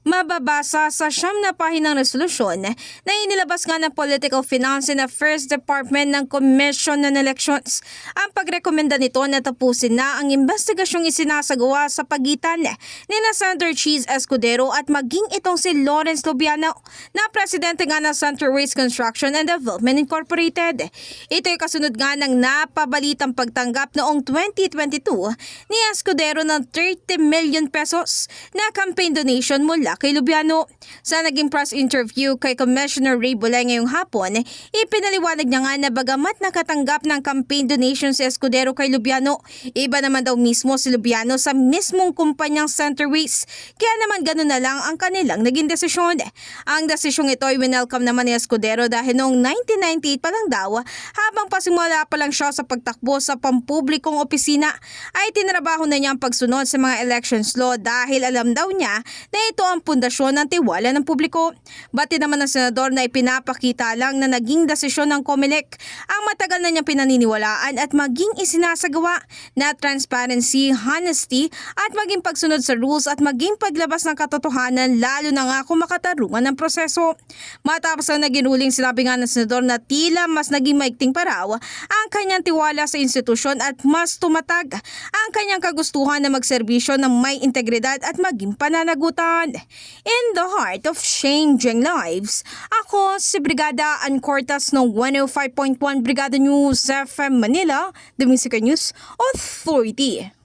Mababasa sa siyam na pahinang resolusyon na inilabas nga ng Political Finance and Affairs Department ng Commission on Elections ang pagrekomenda nito na tapusin na ang investigasyong isinasagawa sa pagitan ni na Senator Cheese Escudero at maging itong si Lawrence Lubiano na presidente nga ng Center Waste Construction and Development Incorporated. Ito'y kasunod nga ng napabalitang pagtanggap noong 2022 ni Escudero ng 30 million pesos na campaign donation mula kay Lubiano. Sa naging press interview kay Commissioner Ray Bulay ngayong hapon, ipinaliwanag niya nga na bagamat nakatanggap ng campaign donation si Escudero kay Lubiano, iba naman daw mismo si Lubiano sa mismong kumpanyang Centerways. Kaya naman ganun na lang ang kanilang naging desisyon. Ang desisyong ito ay winelcome naman ni Escudero dahil noong 1998 pa lang daw, habang pasimula pa lang siya sa pagtakbo sa pampublikong opisina, ay tinrabaho na niya ang pagsunod sa mga elections law dahil alam daw niya na ito ang pundasyon ng tiwala ng publiko. Bati naman ng senador na ipinapakita lang na naging desisyon ng COMELEC ang matagal na niyang pinaniniwalaan at maging isinasagawa na transparency, honesty at maging pagsunod sa rules at maging paglabas ng katotohanan lalo na nga kung makatarungan ng proseso. Matapos ang naging ruling sinabi nga ng senador na tila mas naging maigting paraw ang kanyang tiwala sa institusyon at mas tumatag ang kanyang kagustuhan na magserbisyo ng may integridad at maging pananagutan. In the heart of changing lives, ako si Brigada Ann Cortas ng 105.1 Brigada News FM Manila, the Music News Authority.